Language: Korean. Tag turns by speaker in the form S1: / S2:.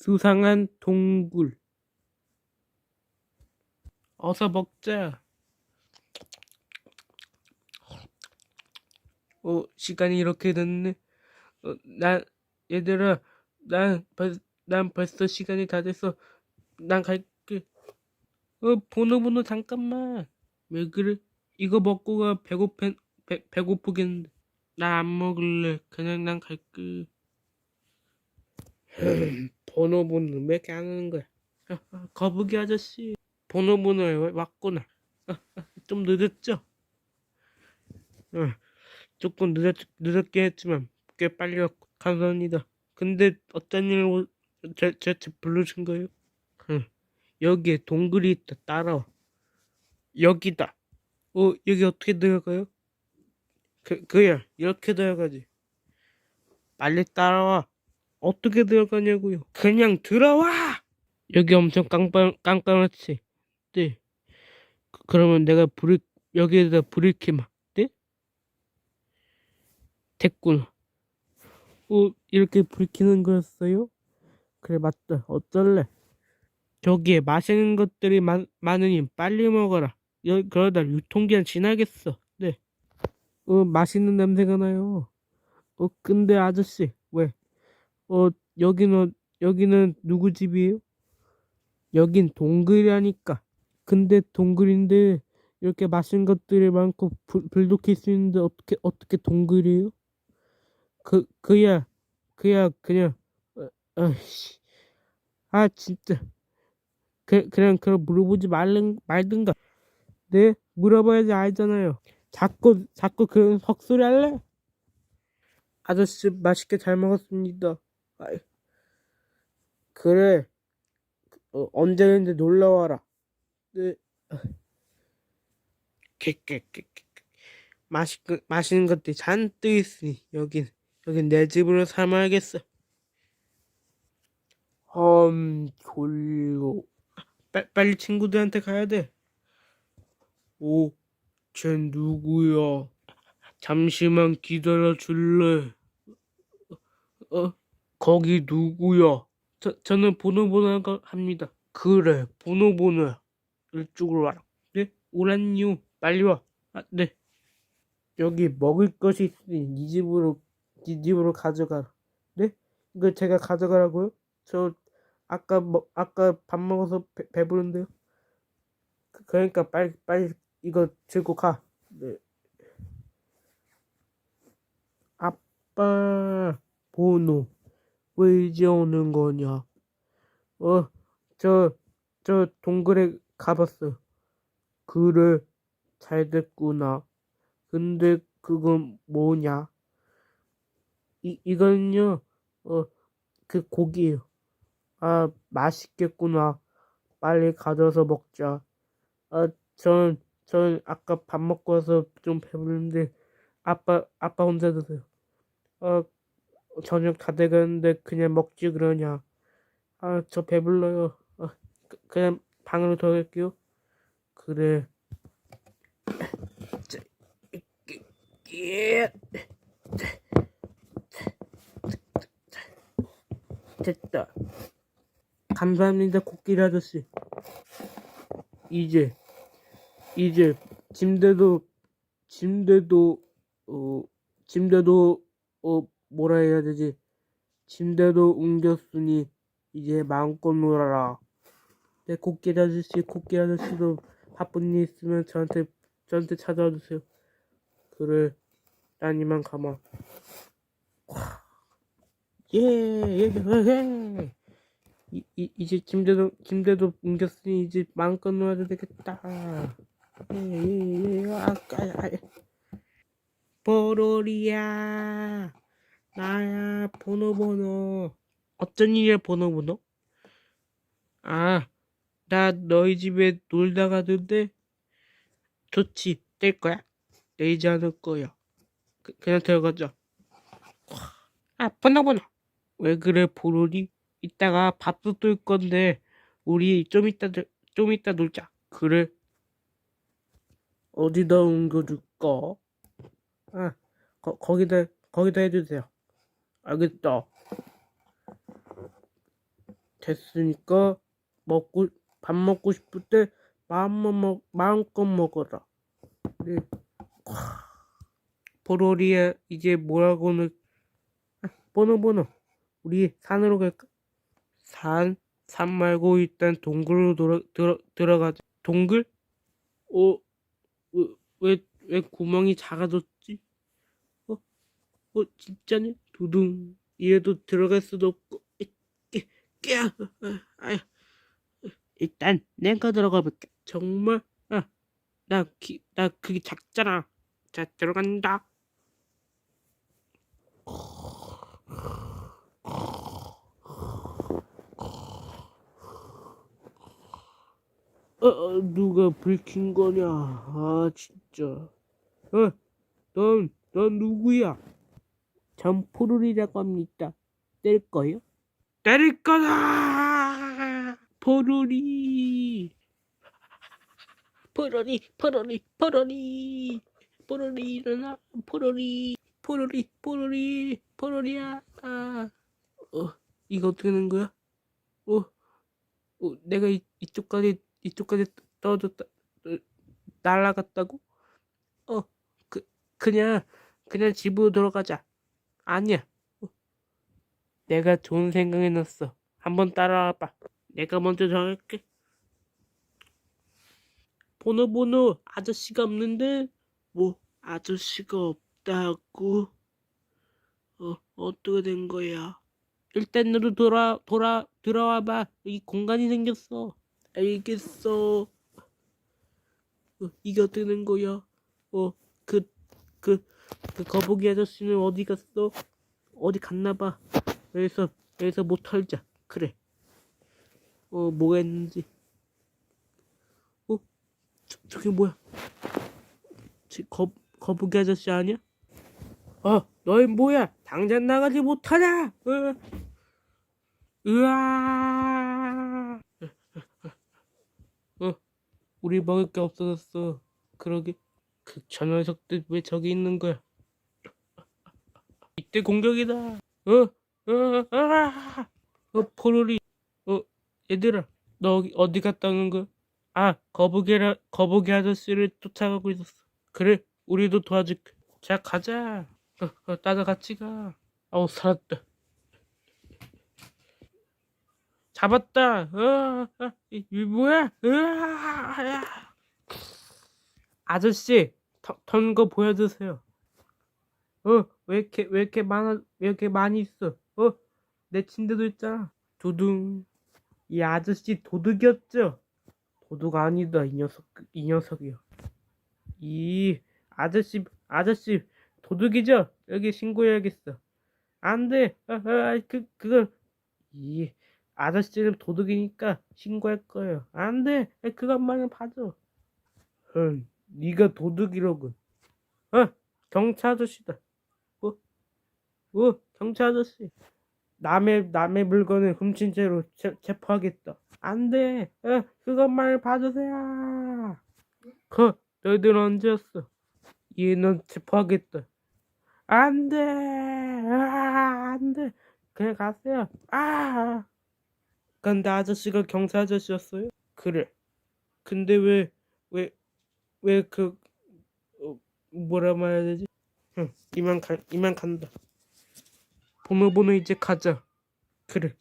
S1: 수상한 동굴. 어서 먹자. 어, 시간이 이렇게 됐네. 어, 난, 얘들아, 난, 벌, 난 벌써 시간이 다 됐어. 난 갈게. 어, 번호, 잠깐만. 왜 그래? 이거 먹고 가. 배고픈, 배, 배고프겠는데. 나 안 먹을래. 그냥 난 갈게. 번호, 번호, 왜 이렇게 안 하는 거야? 아, 아, 거북이 아저씨. 번호, 번호에 왔구나. 아, 아, 좀 늦었죠? 어. 조금 늦었, 늦었게 했지만 꽤 빨리 왔고 감사합니다. 근데 어떤 일로 제, 제, 제 부르신 거예요? 응. 여기에 동굴이 있다. 따라와. 여기다. 어, 여기 어떻게 들어가요? 그, 그야. 이렇게 들어가지. 빨리 따라와. 어떻게 들어가냐고요? 그냥 들어와! 여기 엄청 깜깜, 깜깜하지? 네. 그, 그러면 내가 불을, 여기에다 불을 켜마. 네? 됐구나. 어, 이렇게 불 켜는 거였어요? 그래, 맞다. 어쩔래? 저기에 맛있는 것들이 많, 많으니 빨리 먹어라. 여, 그러다 유통기한 지나겠어. 네. 어, 맛있는 냄새가 나요. 어, 근데 아저씨, 왜? 어, 여기는, 여기는 누구 집이에요? 여긴 동굴이라니까. 근데 동굴인데, 이렇게 맛있는 것들이 많고, 불, 불도 켤수 있는데, 어떻게, 어떻게 동굴이에요? 그, 그야, 그야, 그냥, 어, 아이씨. 아, 진짜. 그, 그냥, 그럼 물어보지 말든, 말든가. 네? 물어봐야지 알잖아요. 자꾸, 자꾸 그런 헛소리 할래? 아저씨, 맛있게 잘 먹었습니다. 그래. 어, 언제든지 놀러 와라. 네. 맛있, 맛있는 것들이 잔뜩 있으니, 여긴, 여긴 내 집으로 삼아야겠어. 음, 졸려. 빨, 빨리 친구들한테 가야 돼. 오, 쟤 누구야? 잠시만 기다려 줄래? 어, 거기 누구야? 저, 저는 보노보노가 합니다. 그래, 보노보노야. 이쪽으로 와라. 네? 오란유, 빨리 와. 아, 네. 여기 먹을 것이 있으니 네 집으로, 네 집으로 가져가라. 네? 이거 제가 가져가라고요? 저, 아까, 뭐, 아까 밥 먹어서 배, 배부른데요? 그- 그러니까 빨리, 빨리 이거 들고 가. 네. 아빠, 보노, 왜 이제 오는 거냐? 어, 저, 저 동굴에 가봤어. 그래, 잘 됐구나. 근데 그건 뭐냐? 이, 이건요, 어, 그 고기예요. 아, 맛있겠구나. 빨리 가져서 먹자. 아, 전, 전 아까 밥 먹고 와서 좀 배부른데, 아빠, 아빠 혼자 드세요. 어, 저녁 다 돼가는데 그냥 먹지 그러냐. 아, 저 배불러요. 어, 그, 그냥 방으로 들어갈게요. 그래. 됐다. 감사합니다, 코끼리 아저씨. 이제, 이제, 침대도, 침대도, 어, 침대도, 어, 뭐라 해야 되지? 침대도 옮겼으니, 이제 마음껏 놀아라. 네, 코끼리 아저씨, 코끼리 아저씨도 바쁜 일 있으면 저한테, 저한테 찾아와 주세요. 난 이만 가마. 예, 예, 예. 이, 이, 이제 침대도, 침대도 옮겼으니 이제 마음껏 놀아도 되겠다. 예, 예, 예, 아까, 아, 보로리야. 나야, 보노보노. 어쩐 일이야, 보노보노? 아, 나 너희 집에 놀다 가던데? 좋지, 뗄 거야? 내지 않을 거야. 그, 그냥 들어가자. 아, 보노보노. 왜 그래, 보로리? 이따가 밥도 뜰 건데, 우리 좀 이따, 들- 좀 이따 놀자. 그래. 어디다 옮겨줄까? 아, 거, 거기다, 거기다 해주세요. 알겠다. 됐으니까 먹고 밥 먹고 싶을 때 마음껏 먹 마음껏 먹어라. 네. 보로리야 이제 뭐라고는 아, 번호 번호 우리 산으로 갈까? 산? 산 말고 일단 동굴로 돌아, 들어, 들어가자. 동굴? 어? 왜, 왜, 왜 구멍이 작아졌지? 어? 어, 진짜네? 두둥. 이래도 들어갈 수도 없고. 깨, 깨, 아유. 일단 내가 들어가 볼게. 정말? 아, 나, 기, 나 그게 작잖아. 자, 들어간다. 어, 어, 누가 불킨 거냐? 아, 진짜. 어, 넌, 넌 누구야? 전 포룰이라고 합니다. 때릴 거요? 때릴 거다! 포룰이! 포룰이, 포룰이, 포룰이! 포룰이 일어나, 포룰이! 포룰이, 포룰이, 포룰이야! 아, 어, 이거 어떻게 하는 거야? 어, 어, 내가 이, 이쪽까지 이쪽까지 떨어졌다 어, 날아갔다고? 어, 그 그냥 그냥 집으로 돌아가자. 아니야. 어, 내가 좋은 생각해놨어. 한번 따라와봐. 내가 먼저 정할게. 번호 번호 아저씨가 없는데 뭐 아저씨가 없다고? 어 어떻게 된 거야? 일단 너도 돌아 돌아 들어와봐. 이 공간이 생겼어. 알겠어. 어, 이게 어떻게 된 거야? 어, 그, 그, 그 거북이 아저씨는 어디 갔어? 어디 갔나 봐. 여기서, 여기서 못 털자. 그래. 어, 뭐가 있는지. 어? 저, 저게 뭐야? 저, 거, 거북이 아저씨 아니야? 어, 너희 뭐야? 당장 나가지 못하냐? 어. 으아! 어, 우리 먹을 게 없어졌어. 그러게. 그저 녀석들 왜 저기 있는 거야? 이때 공격이다. 어, 어, 아, 어, 포로리. 어, 얘들아, 너 어디, 갔다 오는 거야? 아, 거북이라, 거북이 아저씨를 쫓아가고 있었어. 그래, 우리도 도와줄게. 자, 가자. 어, 어, 나도 같이 가. 아우, 살았다. 잡았다. 어, 어, 이, 이 뭐야? 으아, 야. 아저씨, 턴거 보여주세요. 어, 왜 이렇게 왜 이렇게 많아 왜 이렇게 많이 있어? 어, 내 침대도 있잖아. 도둑. 이 아저씨 도둑이었죠? 도둑 아니다 이 녀석 이 녀석이요. 이 아저씨 아저씨 도둑이죠? 여기 신고해야겠어. 안 돼. 아, 아, 그 그걸 이 아저씨는 도둑이니까 신고할 거예요. 안 돼. 그것만은 봐줘. 응, 네가 도둑이로군. 어, 경찰 아저씨다. 어, 어, 경찰 아저씨. 남의 남의 물건을 훔친 채로 체, 체포하겠다. 안 돼. 어, 그것만을 봐주세요. 그, 너희들 언제 왔어? 얘는 체포하겠다. 안 돼. 아, 안 돼. 그냥 가세요. 아. 근데 아저씨가 경찰 아저씨였어요? 그래. 근데 왜, 왜, 왜 그, 어, 뭐라 말해야 되지? 응, 이만 가, 이만 간다. 번호 번호 이제 가자. 그래.